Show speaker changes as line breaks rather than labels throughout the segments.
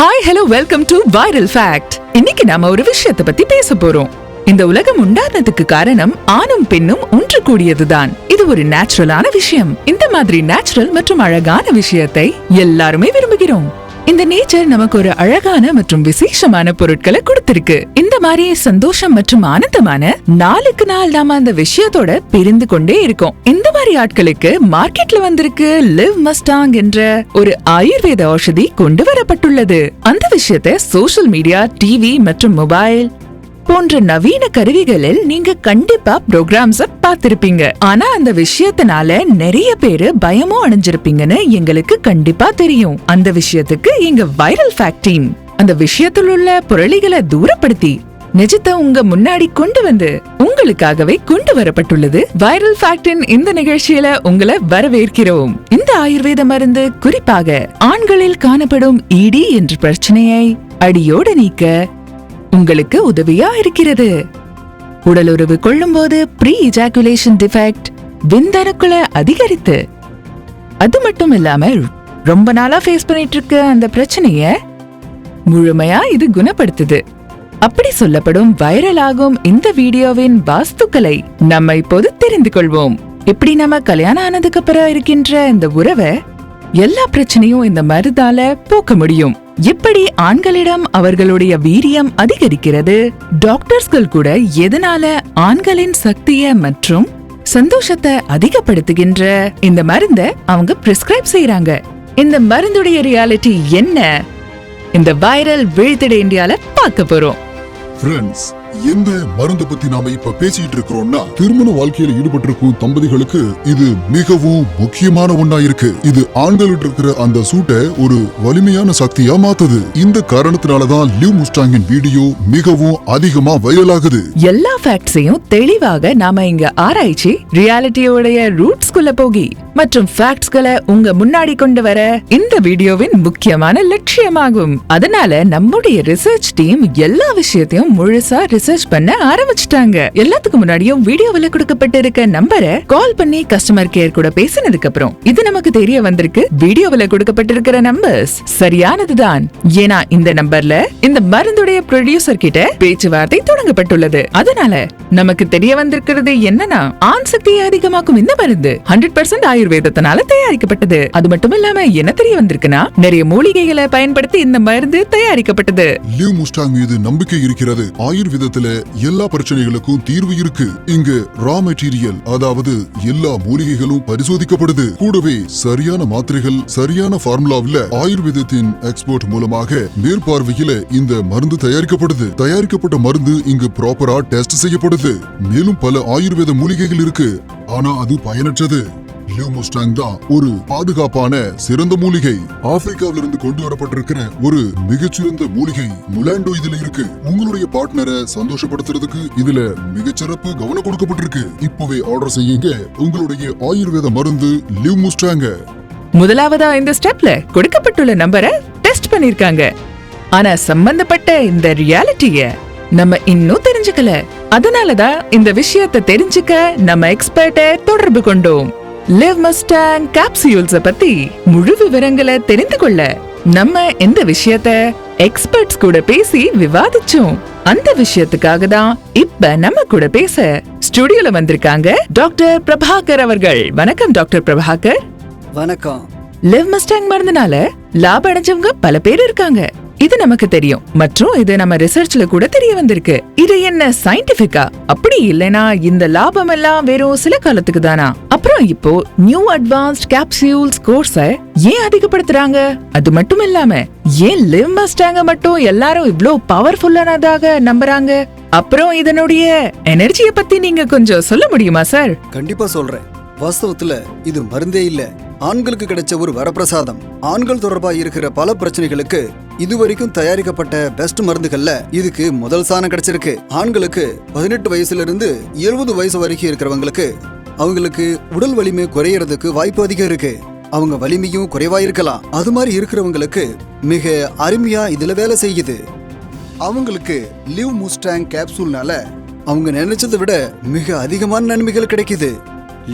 Hi hello welcome to viral fact இன்னைக்கு நாம ஒரு விஷயத்தை பத்தி பேச போறோம். இந்த உலகம் உண்டானதுக்கு காரணம் ஆணும் பெண்ணும் ஒன்று கூடியதுதான். இது ஒரு நேச்சுரலான விஷயம். இந்த மாதிரி நேச்சுரல் மற்றும் அழகான விஷயத்தை எல்லாருமே விரும்புகிறோம். இந்த நேச்சர் நமக்கு ஒரு அழகான மற்றும் விசேஷமான பொருட்களை கொடுத்திருக்கு. மாதிரியே சந்தோஷம் மற்றும் ஆனந்தமான நாளுக்கு நாள் நாம அந்த விஷயத்தோட பிரிந்து கொண்டே இருக்கோம். இந்த மாதிரி ஆட்களுக்கு மார்க்கெட்ல வந்திருக்கு லிவ் மஸ்டாங் என்ற ஒரு ஆயுர்வேத ஔஷதி கொண்டு வரப்பட்டுள்ளது. அந்த விஷயத்தை சோஷியல் மீடியா டிவி மற்றும் மொபைல் போன்ற நவீன கருவிகளில் நீங்க கண்டிப்பா ப்ரோக்ராம்ஸ பார்த்திருப்பீங்க. ஆனா அந்த விஷயத்தினால நிறைய பேரு பயமும் அடைஞ்சிருப்பீங்கன்னு எங்களுக்கு கண்டிப்பா தெரியும். அந்த விஷயத்துக்கு எங்க வைரல் ஃபேக்ட் டீம் அந்த விஷயத்தில் உள்ள புரளிகளை தூரப்படுத்தி நிஜத்தை உங்க முன்னாடி கொண்டு வந்து உங்களுக்காகவே கொண்டு வரப்பட்டுள்ளது. வைரல் ஃபேக்டின் இந்த நிகழ்ச்சியில உங்களை வரவேற்கிறோம். இந்த ஆயுர்வேத மருந்து குறிப்பாக ஆண்களில் காணப்படும் இடி என்ற பிரச்சனையை அடியோடு நீக்க உங்களுக்கு உதவியா இருக்கிறது. உடலுறவு கொள்ளும் போது ப்ரீ இஜாகுலேஷன் டிஃபெக்ட் விந்தணுக்களை அதிகரித்து அது மட்டும் இல்லாம ரொம்ப நாளா ஃபேஸ் பண்ணிட்டு இருக்க அந்த பிரச்சனைய முழுமையா இது குணப்படுத்துது. அப்படி சொல்லப்படும் வைரல் ஆகும் இந்த வீடியோவின் வாஸ்துக்களை நம்ம இப்போது தெரிந்து கொள்வோம் இப்படி நம்ம கல்யாணம் ஆனதுக்கு அப்புறம் இருக்கின்ற இந்த உறவை எல்லா பிரச்சனையும் இந்த மருந்தால போக்க முடியும். எப்படி ஆண்களிடம் அவர்களுடைய வீரியம் அதிகரிக்கிறது. டாக்டர்ஸ்கள் கூட எதனால ஆண்களின் சக்திய மற்றும் சந்தோஷத்தை அதிகப்படுத்துகின்ற இந்த மருந்த அவங்க பிரிஸ்கிரைப் செய்யறாங்க இந்த மருந்துடைய ரியாலிட்டி என்ன? இந்த வைரல் வீழ்த்திட இந்தியால பார்க்க போறோம்.
ஃப்ரெண்ட்ஸ் எந்த மருந்து பத்தி நாம இப்ப பேசிட்டு இருக்கிறோம்னா திருமண வாழ்க்கையில ஈடுபட்டிருக்கும் தம்பதிகளுக்கு இது மிகவும் முக்கியமான ஒன்னா இருக்கு. இது ஆண்கள்கிட்ட இருக்கிற அந்த சூட்டை ஒரு வலிமையான சக்தியா மாத்துது. இந்த காரணத்தினாலதான் லிவ் முஸ்டாங்கின் வீடியோ மிகவும் அதிகமா வைரல் ஆகுது
எல்லா ஃபேக்ட்ஸையும் தெளிவாக நாம இங்க ஆராய்ச்சி ரியாலிட்டியோடைய ரூட்ஸ்குள்ள போகி மற்றும் ஃபேக்ட்ஸ்களை உங்க முன்னாடி கொண்டு வர இந்த வீடியோவின் முக்கியமான லட்சியமாகும். அதனால நம்முடைய ரிசர்ச் டீம் எல்லா விஷயத்தையும் முழுசா ரிசர்ச் பண்ண ஆரம்பிச்சிட்டாங்க. எல்லாத்துக்கும் முன்னாடியும் வீடியோவில் கொடுக்கப்பட்டிருக்க நம்பரை கால் பண்ணி கஸ்டமர் கேர் கூட பேசினதுக்கு அப்புறம் இது நமக்கு தெரிய வந்திருக்கு. வீடியோவில் கொடுக்கப்பட்டிருக்கிற நம்பர்ஸ் சரியானதுதான். ஏன்னா இந்த நம்பர்ல இந்த மருந்துடைய ப்ரொடியூசர் கிட்ட பேச்சுவார்த்தை தொடங்கப்பட்டுள்ளது. அதனால நமக்கு தெரிய வந்திருக்கிறது என்னன்னா ஆண் சக்தியை அதிகமாக்கும் இந்த மருந்து ஹண்ட்ரட் பர்சன்ட் ஆயுர்வேதத்தினால தயாரிக்கப்பட்டது. அது மட்டும் இல்லாம என்ன தெரிய வந்திருக்குன்னா நிறைய மூலிகைகளை பயன்படுத்தி இந்த மருந்து தயாரிக்கப்பட்டது.
லிவ் முஸ்டாங் மீது நம்பிக்கை இருக்கிறது. ஆயுர்வேதத்துல எல்லா பிரச்சனைகளுக்கும் தீர்வு இருக்கு. இங்கு ரா மெட்டீரியல் அதாவது எல்லா மூலிகைகளும் பரிசோதிக்கப்படுது. கூடவே சரியான மாத்திரைகள் சரியான ஃபார்முலாவில் ஆயுர்வேதத்தின் எக்ஸ்போர்ட் மூலமாக மேற்பார்வையில இந்த மருந்து தயாரிக்கப்படுது. தயாரிக்கப்பட்ட மருந்து இங்கு ப்ராப்பரா டெஸ்ட் செய்யப்படுது. மேலும் பல ஆயுர்வேத மூலிகைகள் இருக்கு. ஆனா அது பயனற்றது. லிவ் முஸ்டாங் தான் ஒரு பாதுகாப்பான சிறந்த மூலிகை. ஆப்பிரிக்காவில இருந்து கொண்டு வரப்பட்டிருக்கிற ஒரு மிகச்சிறந்த மூலிகை முலாண்டோ இதுல இருக்கு. உங்களுடைய பார்ட்னரை சந்தோஷப்படுத்துறதுக்கு இதுல மிகச்சிறப்பு கவனம் கொடுக்கப்பட்டிருக்கு. இப்பவே ஆர்டர் செய்யுங்க. உங்களுடைய ஆயுர்வேத மருந்து லிவ் முஸ்டாங்க
முதலாவதா இந்த ஸ்டெப்ல கொடுக்கப்பட்டுள்ள நம்பரை டெஸ்ட் பண்ணிருக்காங்க. ஆனா சம்பந்தப்பட்ட இந்த ரியாலிட்டிய நம்ம இன்னும் தெரிஞ்சுக்கல. அதனாலதான் இந்த விஷயத்தை தெரிஞ்சுக்க நம்ம எக்ஸ்பர்ட்ட தொடர்பு கொண்டோம். லிவ் மஸ்டாங் கேப்சியூல்ஸ பத்தி முழு விவரங்களை தெரிந்து கொள்ள நம்ம இந்த விஷயத்த எக்ஸ்பர்ட்ஸ் கூட பேசி விவாதிச்சோம். அந்த விஷயத்துக்காக தான் இப்ப நம்ம கூட பேச ஸ்டுடியோல வந்திருக்காங்க டாக்டர் பிரபாகர் அவர்கள். வணக்கம் டாக்டர் பிரபாகர்.
வணக்கம்.
லிவ் மஸ்டாங் மருந்துனால லாபம் அடைஞ்சவங்க பல பேர் இருக்காங்க. இது நமக்கு தெரியும். மற்றும் இது நம்ம ரிசர்ச்ல கூட தெரிய வந்திருக்கு. இது என்ன சயின்டிபிக்கா அப்படி இல்லனா இந்த லாபம் எல்லாம் வெறும் சில காலத்துக்கு தானா? அப்புறம் இப்போ நியூ அட்வான்ஸ்ட் கேப்சியூல்ஸ் கோர்ஸ ஏன் அதிகப்படுத்துறாங்க? அது மட்டும் இல்லாம ஏன் லிவ் மஸ்டாங்க மட்டும் எல்லாரும் இவ்ளோ பவர்ஃபுல்லானதாக நம்புறாங்க? அப்புறம் இதனுடைய எனர்ஜிய பத்தி நீங்க கொஞ்சம் சொல்ல முடியுமா சார்
கண்டிப்பா சொல்றேன். வாஸ்தவத்துல இது மருந்தே இல்ல. ஆண்களுக்கு கிடைச்ச ஒரு வரப்பிரசாதம். ஆண்கள் தொடர்பா இருக்கிற பல பிரச்சனைகளுக்கு இதுவரைக்கும் தயாரிக்கப்பட்ட பெஸ்ட் மருந்துகள்ல இதுக்கு முதல் சாணம் கிடைச்சிருக்கு. ஆண்களுக்கு பதினெட்டு வயசுல இருந்து எழுபது வயசு வரைக்கும் இருக்கிறவங்களுக்கு அவங்களுக்கு உடல் வலிமை குறையறதுக்கு வாய்ப்பு அதிகம் இருக்கு. அவங்க வலிமையும் குறைவா இருக்கலாம். அது மாதிரி இருக்கிறவங்களுக்கு மிக அருமையா இதுல வேலை செய்யுது. அவங்களுக்கு லிவ் முஸ்டாங் கேப்சூல்னால அவங்க நினைச்சதை விட மிக அதிகமான நன்மைகள் கிடைக்குது.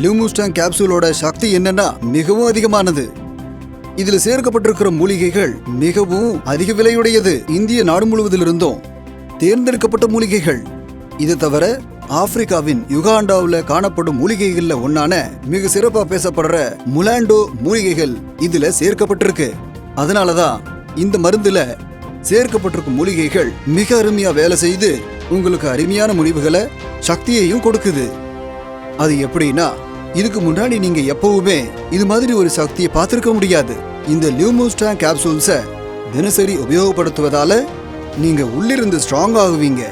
லிவ் கேப்சூலோட சக்தி என்னன்னா மிகவும் அதிகமானது. இதுல சேர்க்கப்பட்டிருக்கிற மூலிகைகள் மிகவும் அதிக விலையுடையது. இந்திய நாடு முழுவதிலிருந்தும் தேர்ந்தெடுக்கப்பட்ட மூலிகைகள். இது தவிர ஆப்பிரிக்காவின் யுகாண்டாவில் காணப்படும் மூலிகைகள்ல ஒன்னான மிக சிறப்பாக பேசப்படுற முலாண்டோ மூலிகைகள் இதுல சேர்க்கப்பட்டிருக்கு. அதனாலதான் இந்த மருந்துல சேர்க்கப்பட்டிருக்கும் மூலிகைகள் மிக அருமையா வேலை செய்து உங்களுக்கு அருமையான முடிவுகளை சக்தியையும் கொடுக்குது. அது எப்படின்னா இதுக்கு முன்னாடி நீங்க எப்பவுமே இது மாதிரி ஒரு சக்தியை பார்த்துருக்க முடியாது. இந்த லியூமோஸ்டா கேப்சூல்ஸை தினசரி உபயோகப்படுத்துவதால நீங்க உள்ளிருந்து ஸ்ட்ராங் ஆகுவீங்க.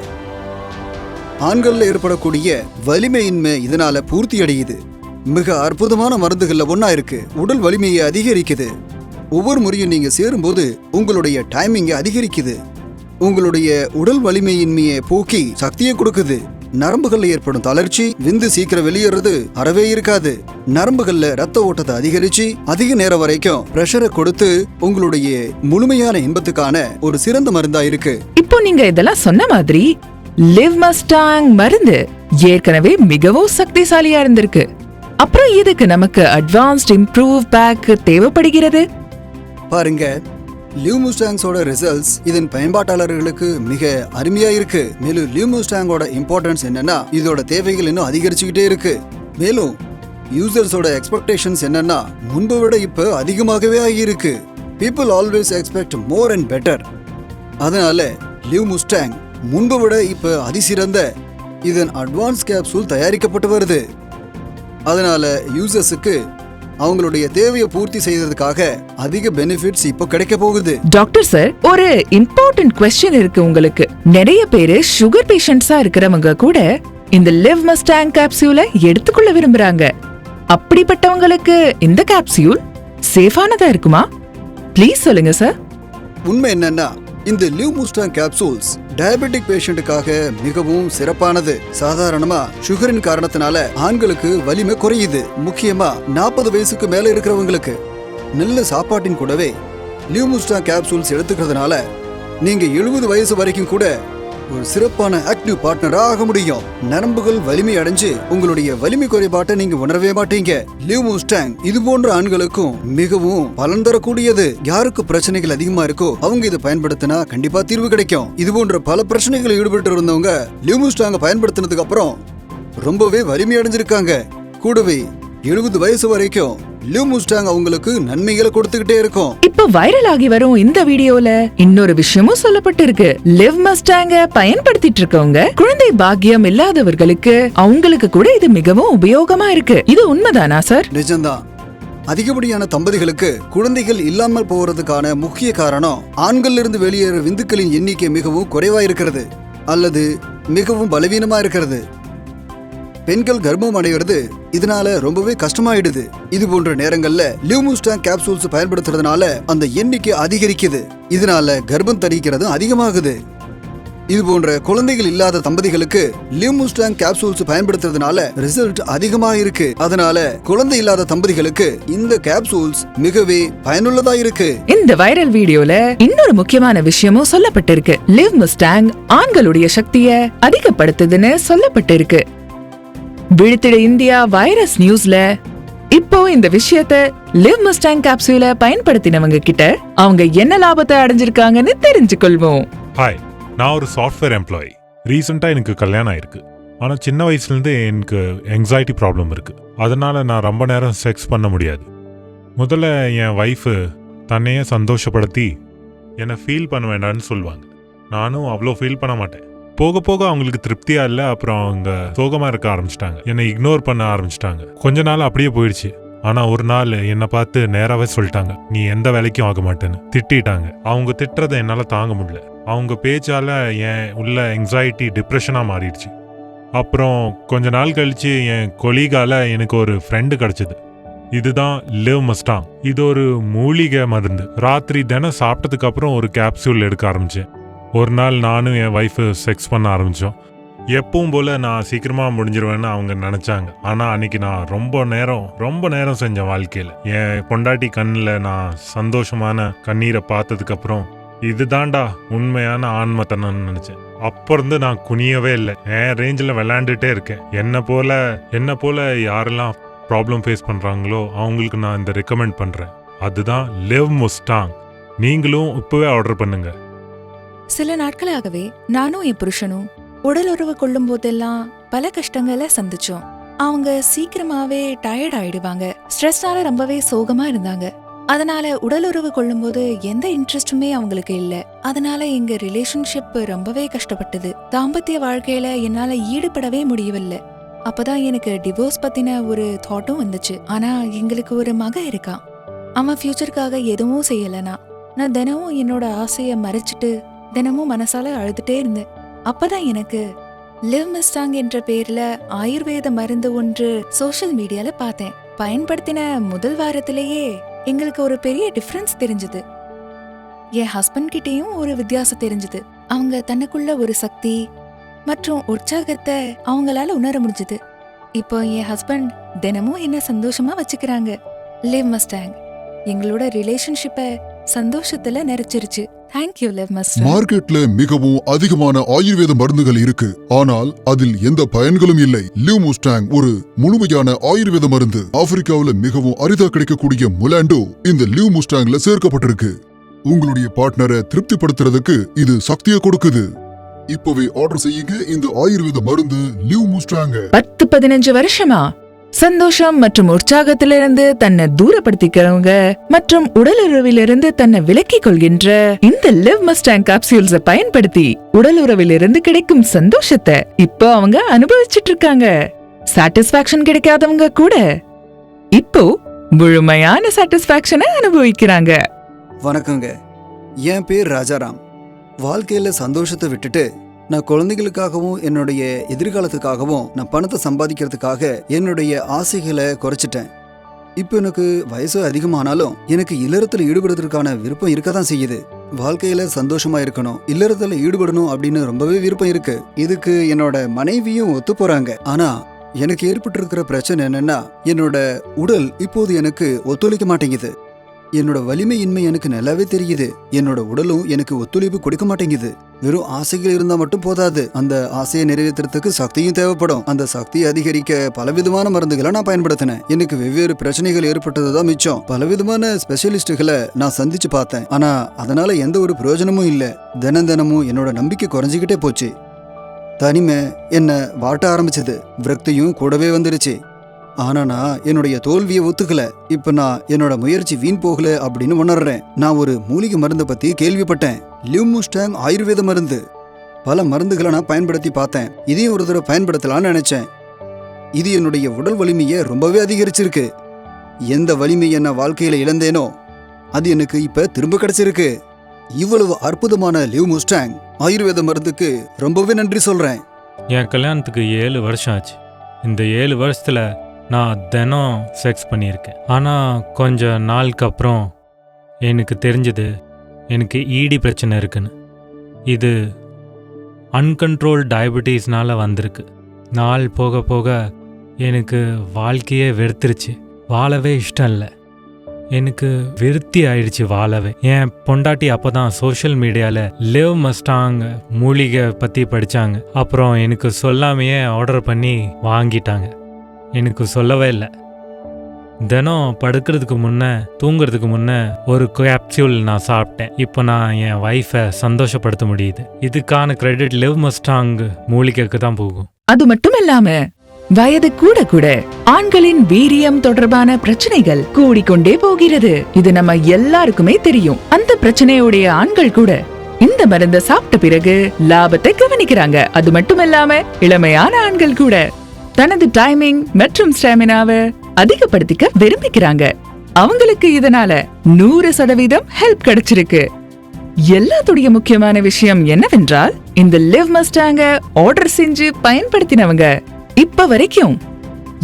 ஆண்களில் ஏற்படக்கூடிய வலிமையின்மை இதனால பூர்த்தி அடையுது மிக அற்புதமான மருந்துகள்ல ஒன்றா இருக்கு. உடல் வலிமையை அதிகரிக்குது. ஒவ்வொரு முறையும் நீங்க சேரும்போது உங்களுடைய டைமிங்கை அதிகரிக்குது. உங்களுடைய உடல் வலிமையின்மையை போக்கி சக்தியை கொடுக்குது. நரம்புகள்ல ஏற்படும் தளர்ச்சி விந்து சீக்கிரம் வெளியேறது அறவே இருக்காது. நரம்புகள்ல ரத்த ஓட்டத்தை அதிகரிச்சு அதிக நேரம் வரைக்கும் பிரஷரை கொடுத்து உங்களுடைய முழுமையான இன்பத்துக்கான ஒரு சிறந்த மருந்தா இருக்கு.
இப்போ நீங்க இதெல்லாம் சொன்ன மாதிரி லிவ் மஸ்டாங் மருந்து ஏற்கனவே மிகவும் சக்திசாலியா இருந்திருக்கு. அப்புறம் இதுக்கு நமக்கு அட்வான்ஸ்ட் இம்ப்ரூவ் பேக் தேவைப்படுகிறது?
பாருங்க லியூமுஸ்டாங்ஸோட ரிசல்ட்ஸ் இதன் பயன்பாட்டாளர்களுக்கு மிக அருமையா இருக்கு. மேலும் லியூமுஸ்டாங்கோட இம்பார்ட்டன்ஸ் என்னன்னா இதோட தேவைகள் இன்னும் அதிகரிச்சுக்கிட்டே இருக்கு. மேலும் யூசர்ஸோட எக்ஸ்பெக்டேஷன்ஸ் என்னன்னா முன்பை விட இப்போ அதிகமாகவே ஆகியிருக்கு. People always expect more and better அதனால லிவ் முஸ்டாங் முன்பை விட இப்போ அதிசிறந்த இதன் அட்வான்ஸ் கேப்சூல் தயாரிக்கப்பட்டு வருது. அதனால யூசர்ஸுக்கு அவங்களுடைய தேவையை பூர்த்தி செய்யறதுக்காக அதிக பெனிஃபிட்ஸ் இப்போ கிடைக்க போகுது.
டாக்டர் சார் ஒரு இம்பார்ட்டன்ட் கொஸ்டின் இருக்கு உங்களுக்கு. நிறைய பேரு சுகர் பேஷண்ட்ஸா இருக்கிறவங்க கூட இந்த லிவ் மஸ்டாங் கேப்சியூலை எடுத்துக்கொள்ள விரும்புறாங்க. அப்படிப்பட்டவங்களுக்கு இந்த கேப்சியூல் சேஃபானதா இருக்குமா? ப்ளீஸ் சொல்லுங்க சார்
உண்மை என்னன்னா இந்த லிவ் முஸ்டாங் கேப்சூல்ஸ் டயபெட்டிக் பேஷண்ட்டுக்காக மிகவும் சிறப்பானது. சாதாரணமா சுகரின் காரணத்தினால ஆண்களுக்கு வலிமை குறையுது. முக்கியமா நாற்பது வயசுக்கு மேல இருக்கிறவங்களுக்கு. நல்ல சாப்பாட்டின் கூடவே லிவ் கேப்சூல்ஸ் எடுத்துக்கிறதுனால நீங்க எழுபது வயசு வரைக்கும் கூட ஒரு சிறப்பான ஆக்டிவ் பார்ட்னரா ஆக முடியும். நரம்புகள் வலிமை அடைஞ்சு உங்களுடைய வலிமை குறைபாட்டை நீங்க உணரவே மாட்டீங்க. லிவ் முஸ்டாங் இது போன்ற ஆண்களுக்கும் மிகவும் பலன் தரக்கூடியது. யாருக்கு பிரச்சனைகள் அதிகமா இருக்கோ அவங்க இதை பயன்படுத்தினா கண்டிப்பா தீர்வு கிடைக்கும். இது போன்ற பல பிரச்சனைகள் ஈடுபட்டு இருந்தவங்க லிவ் முஸ்டாங்க பயன்படுத்தினதுக்கு அப்புறம் ரொம்பவே வலிமை அடைஞ்சிருக்காங்க. கூடவே எழுபது வயசு வரைக்கும் லிவ் முஸ்டாங் அவங்களுக்கு நன்மைகளை கொடுத்துக்கிட்டே இருக்கும்.
இப்ப வைரல் ஆகி வரும் இந்த வீடியோல இன்னொரு விஷயமும் சொல்லப்பட்டிருக்கு. லிவ் மஸ்டாங்க பயன்படுத்திட்டு இருக்கவங்க குழந்தை பாக்கியம் இல்லாதவர்களுக்கு அவங்களுக்கு கூட இது மிகவும் உபயோகமா இருக்கு. இது உண்மைதானா சார்
நிஜம்தான். அதிகப்படியான தம்பதிகளுக்கு குழந்தைகள் இல்லாமல் போறதுக்கான முக்கிய காரணம் ஆண்கள் இருந்து வெளியேற விந்துக்களின் எண்ணிக்கை மிகவும் குறைவா இருக்கிறது அல்லது மிகவும் பலவீனமா இருக்கிறது. பெண்கள் கர்ப்பம் அடைகிறது இதனால ரொம்பவே கஷ்டமாயிடுது. இது போன்ற நேரங்கள்ல லியூமுஸ்டாங் கேப்சூல்ஸ் பயன்படுத்துறதுனால அந்த எண்ணிக்கை அதிகரிக்குது. இதனால கர்ப்பம் தரிக்கிறது அதிகமாகுது. இது போன்ற குழந்தைகள் இல்லாத தம்பதிகளுக்கு லியூமுஸ்டாங் கேப்சூல்ஸ் பயன்படுத்துறதுனால ரிசல்ட் அதிகமா இருக்கு அதனால குழந்தை இல்லாத தம்பதிகளுக்கு இந்த கேப்சூல்ஸ் மிகவே பயனுள்ளதா இருக்கு.
இந்த வைரல் வீடியோல இன்னொரு முக்கியமான விஷயமும் சொல்லப்பட்டிருக்கு. லிவ் மஸ்டாங் ஆண்களுடைய சக்தியை அதிகப்படுத்துதுன்னு சொல்லப்பட்டிருக்கு. விழித்திட இந்தியா வைரஸ் நியூஸ்ல. இப்போ இந்த விஷயத்த லிவ் மஸ்டாங் கேப்சூல பயன்படுத்தினவங்க கிட்ட அவங்க என்ன லாபத்தை அடைஞ்சிருக்காங்கன்னு தெரிஞ்சுக்கொள்வோம்.
ஹாய் நான் ஒரு சாஃப்ட்வேர் எம்ப்ளாயி ரீசெண்டாக எனக்கு கல்யாணம் ஆயிருக்கு. ஆனால் சின்ன வயசுலேருந்து எனக்கு எங்ஸைட்டி ப்ராப்ளம் இருக்குது அதனால் நான் ரொம்ப நேரம் செக்ஸ் பண்ண முடியாது. முதல்ல என் ஒய்ஃபு தன்னையே சந்தோஷப்படுத்தி என்னை ஃபீல் பண்ண வேண்டாம்னு சொல்லுவாங்க. நானும் அவ்வளோ ஃபீல் பண்ண மாட்டேன். போக போக அவங்களுக்கு திருப்தியா இல்லை அப்புறம் அவங்க சோகமா இருக்க ஆரம்பிச்சிட்டாங்க. என்னை இக்னோர் பண்ண ஆரம்பிச்சிட்டாங்க. கொஞ்ச நாள் அப்படியே போயிடுச்சு. ஆனா ஒரு நாள் என்னை பார்த்து நேராவே சொல்லிட்டாங்க நீ எந்த வேலைக்கும் ஆக மாட்டேன்னு. திட்டாங்க அவங்க திட்டுறதை என்னால தாங்க முடியல. அவங்க பேச்சால என் உள்ள எங்ஸைட்டி டிப்ரெஷனா மாறிடுச்சு. அப்புறம் கொஞ்ச நாள் கழிச்சு என் கொலீகால எனக்கு ஒரு ஃப்ரெண்டு கிடைச்சது. இதுதான் லிவ் மஸ்டாங் இது ஒரு மூலிகை மருந்து. ராத்திரி தினம் சாப்பிட்டதுக்கு அப்புறம் ஒரு கேப்சூல் எடுக்க ஆரம்பிச்சேன். ஒரு நாள் நானும் என் ஒய்ஃபு செக்ஸ் பண்ண ஆரம்பித்தோம் எப்பவும் போல் நான் சீக்கிரமாக முடிஞ்சிருவேன்னு அவங்க நினச்சாங்க. ஆனால் அன்றைக்கி நான் ரொம்ப நேரம் ரொம்ப நேரம் செஞ்சேன் வாழ்க்கையில். என் பொண்டாட்டி கண்ணில் நான் சந்தோஷமான கண்ணீரை பார்த்ததுக்கப்புறம் இதுதான்டா உண்மையான ஆன்மத்தனம்னு நினச்சேன். அப்போ இருந்து நான் குனியவே இல்லை. என் ரேஞ்சில் விளையாண்டுட்டே இருக்கேன். என்னை போல் என்னை போல் யாரெல்லாம் ப்ராப்ளம் ஃபேஸ் பண்ணுறாங்களோ அவங்களுக்கு நான் இந்த ரெக்கமெண்ட் பண்ணுறேன் அதுதான் லிவ் முஸ்டாங் நீங்களும் இப்போவே ஆர்டர் பண்ணுங்கள்
சில நாட்களாகவே நானும் என் புருஷனும் உடல் உறவு கொள்ளும் போதெல்லாம் பல கஷ்டங்களை சந்திச்சோம். அவங்க சீக்கிரமாவே டயர்ட் ஆயிடுவாங்க. ஸ்ட்ரெஸ்னால ரொம்பவே சோகமா இருந்தாங்க. அதனால உடல் உறவு கொள்ளும்போது எந்த இன்ட்ரெஸ்டுமே அவங்களுக்கு இல்ல. அதனால எங்க ரிலேஷன்ஷிப் ரொம்பவே கஷ்டப்பட்டது. தாம்பத்திய வாழ்க்கையில என்னால ஈடுபடவே முடியவில்லை. அப்பதான் எனக்கு டிவோர்ஸ் பத்தின ஒரு தாட்டும் வந்துச்சு. ஆனா எங்களுக்கு ஒரு மக இருக்கான் அவன் ஃபியூச்சருக்காக எதுவும் செய்யலனா. நான் தினமும் என்னோட ஆசைய மறைச்சிட்டு தினமும் மனசால அழுதுட்டே இருந்தேன். அப்பதான் எனக்கு லிவ் மிஸ்டாங் என்ற பேர்ல ஆயுர்வேத மருந்து ஒன்று சோஷியல் மீடியால பார்த்தேன். பயன்படுத்தின முதல் வாரத்திலேயே எங்களுக்கு ஒரு பெரிய டிஃபரன்ஸ் தெரிஞ்சது. என் ஹஸ்பண்ட் கிட்டேயும் ஒரு வித்தியாசம் தெரிஞ்சது. அவங்க தனக்குள்ள ஒரு சக்தி மற்றும் உற்சாகத்தை அவங்களால உணர முடிஞ்சது. இப்போ என் ஹஸ்பண்ட் தினமும் என்ன சந்தோஷமா வச்சுக்கிறாங்க. லிவ் மஸ்டாங் எங்களோட ரிலேஷன்ஷிப்பை சந்தோஷத்துல நிறைச்சிருச்சு தேங்க்யூ லிவ் மஸ்டாங்
மார்க்கெட்ல மிகவும் அதிகமான ஆயுர்வேத மருந்துகள் இருக்கு. ஆனால் அதில் எந்த பயன்களும் இல்லை. லிவ் முஸ்டாங் ஒரு முழுமையான ஆயுர்வேத மருந்து. ஆப்பிரிக்காவுல மிகவும் அரிதா கிடைக்கக்கூடிய முலாண்டோ இந்த லிவ் முஸ்டாங்ல சேர்க்கப்பட்டிருக்கு. உங்களுடைய பார்ட்னரை திருப்திப்படுத்துறதுக்கு இது சக்தியை கொடுக்குது. இப்பவே ஆர்டர் செய்யுங்க. இந்த ஆயுர்வேத மருந்து லிவ் முஸ்டாங்க
பத்து பதினஞ்சு வருஷமா? சந்தோஷம் மற்றும் உற்சாகத்திலிருந்து தன்னை தூரப்படுத்திக்கிறவங்க மற்றும் உடலுறவிலிருந்து தன்னை விலக்கிக் கொள்கின்ற இந்த லிவ் மஸ்டாங் காப்சியூல்ஸ பயன்படுத்தி உடலுறவிலிருந்து கிடைக்கும் சந்தோஷத்தை இப்போ அவங்க அனுபவிச்சுட்டு இருக்காங்க சாட்டிஸ்பாக்சன் கிடைக்காதவங்க கூட இப்போ முழுமையான சாட்டிஸ்பாக்சனை அனுபவிக்கிறாங்க.
வணக்கங்க. என் பேர் ராஜாராம். வாழ்க்கையில சந்தோஷத்தை விட்டுட்டு நான் குழந்தைகளுக்காகவும் என்னுடைய எதிர்காலத்துக்காகவும் நான் பணத்தை சம்பாதிக்கிறதுக்காக என்னுடைய ஆசைகளை குறைச்சிட்டேன். இப்போ எனக்கு வயசு அதிகமானாலும் எனக்கு இல்லறத்தில் ஈடுபடுறதுக்கான விருப்பம் இருக்க தான் செய்யுது. வாழ்க்கையில சந்தோஷமா இருக்கணும். இல்லறத்துல ஈடுபடணும் அப்படின்னு ரொம்பவே விருப்பம் இருக்கு. இதுக்கு என்னோட மனைவியும் ஒத்து போறாங்க. ஆனா எனக்கு ஏற்பட்டிருக்கிற பிரச்சனை என்னன்னா என்னோட உடல் இப்போது எனக்கு ஒத்துழைக்க மாட்டேங்குது. என்னோட வலிமையின்மை எனக்கு நல்லாவே தெரியுது. என்னோட உடலும் எனக்கு ஒத்துழைப்பு கொடுக்க மாட்டேங்குது. வெறும் ஆசைகள் இருந்தா மட்டும் போதாது. அந்த ஆசையை நிறைவேற்றுறதுக்கு சக்தியும் தேவைப்படும். அந்த சக்தியை அதிகரிக்க பலவிதமான மருந்துகளை நான் பயன்படுத்தினேன். எனக்கு வெவ்வேறு பிரச்சனைகள் ஏற்பட்டதுதான் மிச்சம். பலவிதமான ஸ்பெஷலிஸ்டுகளை நான் சந்திச்சு பார்த்தேன். ஆனா அதனால எந்த ஒரு பிரயோஜனமும் இல்லை. தினம் தினமும் என்னோட நம்பிக்கை குறைஞ்சிக்கிட்டே போச்சு. தனிமை என்ன வாட்ட ஆரம்பிச்சது. விரக்தியும் கூடவே வந்துருச்சு. ஆனா நான் என்னுடைய தோல்வியை ஒத்துக்கல. இப்ப நான் என்னோட முயற்சி வீண் போகல அப்படின்னு உணர்றேன். நான் ஒரு மூலிகை மருந்தை பத்தி கேள்விப்பட்டேன். லிவ்முஸ்டாங் ஆயுர்வேத மருந்து. பல மருந்துகளை நான் பயன்படுத்தி பார்த்தேன். இதையும் ஒரு தடவை பயன்படுத்தலாம்னு நினைச்சேன். இது என்னுடைய உடல் வலிமையை ரொம்பவே அதிகரிச்சிருக்கு. எந்த வலிமையை நான் வாழ்க்கையில இழந்தேனோ அது எனக்கு இப்ப திரும்ப கிடைச்சிருக்கு. இவ்வளவு அற்புதமான லிவ் முஸ்டாங் ஆயுர்வேத மருந்துக்கு ரொம்பவே நன்றி சொல்றேன்.
என் கல்யாணத்துக்கு ஏழு வருஷம் ஆச்சு. இந்த ஏழு வருஷத்தில் நான் தினம் செக்ஸ் பண்ணியிருக்கேன். ஆனால் கொஞ்ச நாளுக்கு அப்புறம் எனக்கு தெரிஞ்சது எனக்கு ஈடி பிரச்சனை இருக்குன்னு. இது அன்கண்ட்ரோல் டயபெட்டிஸ்னால வந்திருக்கு. நாள் போக போக எனக்கு வாழ்க்கையே வெறுத்துருச்சு. வாழவே இஷ்டம் இல்லை. எனக்கு விருத்தி ஆயிடுச்சு வாழவே. என் பொண்டாட்டி அப்போ தான் சோஷியல் மீடியாவில் லிவ் மஸ்டாங் மூலிகை பற்றி படித்தாங்க அப்புறம் எனக்கு சொல்லாமையே ஆர்டர் பண்ணி வாங்கிட்டாங்க. எனக்கு சொல்லவே இல்லை. தினம் படுக்கிறதுக்கு முன்னே தூங்குறதுக்கு முன்னே ஒரு கேப்சியூல் நான் சாப்பிட்டேன். இப்போ நான் என் ஒய்ஃபை சந்தோஷப்படுத்த முடியுது. இதுக்கான கிரெடிட் லிவ் மஸ்டாங் மூலிகைக்கு தான் போகும்.
அது மட்டும் இல்லாம வயது கூட கூட ஆண்களின் வீரியம் தொடர்பான பிரச்சனைகள் கூடிக்கொண்டே போகிறது. இது நம்ம எல்லாருக்குமே தெரியும். அந்த பிரச்சனையுடைய ஆண்கள் கூட இந்த மருந்த சாப்பிட்ட பிறகு லாபத்தை கவனிக்கிறாங்க. அது மட்டும் இல்லாம இளமையான ஆண்கள் கூட. தனது டைமிங் மற்றும் ஸ்டாமினாவை அதிகப்படுத்திக்க விரும்பிக்கிறாங்க. அவங்களுக்கு இதனால நூறு சதவீதம் ஹெல்ப் கிடைச்சிருக்கு. எல்லாத்துடைய முக்கியமான விஷயம் என்னவென்றால் இந்த லிவ் மஸ்டாங்க ஆர்டர் செஞ்சு பயன்படுத்தினவங்க இப்ப வரைக்கும்.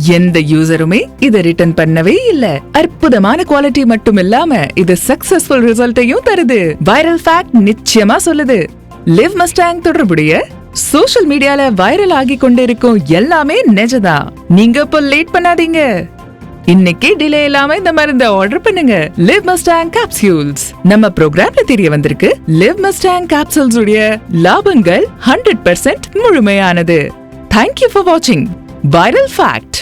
எந்த யூசருமே இதை ரிட்டர்ன் பண்ணவே இல்ல. அற்புதமான குவாலிட்டி மட்டும் இல்லாம இது சக்சஸ்ஃபுல் ரிசல்ட்டையும் தருது. வைரல் ஃபேக்ட் நிச்சயமா சொல்லுது. லிவ் மஸ்டாங் தொடர்புடைய சோஷியல் மீடியால வைரல் ஆகி கொண்டிருக்கும் எல்லாமே நெஜதா. நீங்க இப்போ லேட் பண்ணாதீங்க. இன்னைக்கே டிலே இல்லாம இந்த மருந்த ஆர்டர் பண்ணுங்க. லிவ் மஸ்டாங் கேப்சூல்ஸ் நம்ம ப்ரோக்ராம்ல தெரிய வந்திருக்கு லிவ் மஸ்டாங் கேப்சூல்ஸ் உடைய லாபங்கள் ஹண்ட்ரட் பர்சன்ட் முழுமையானது. தேங்க்யூ ஃபார் வாட்சிங் வைரல் ஃபேக்ட்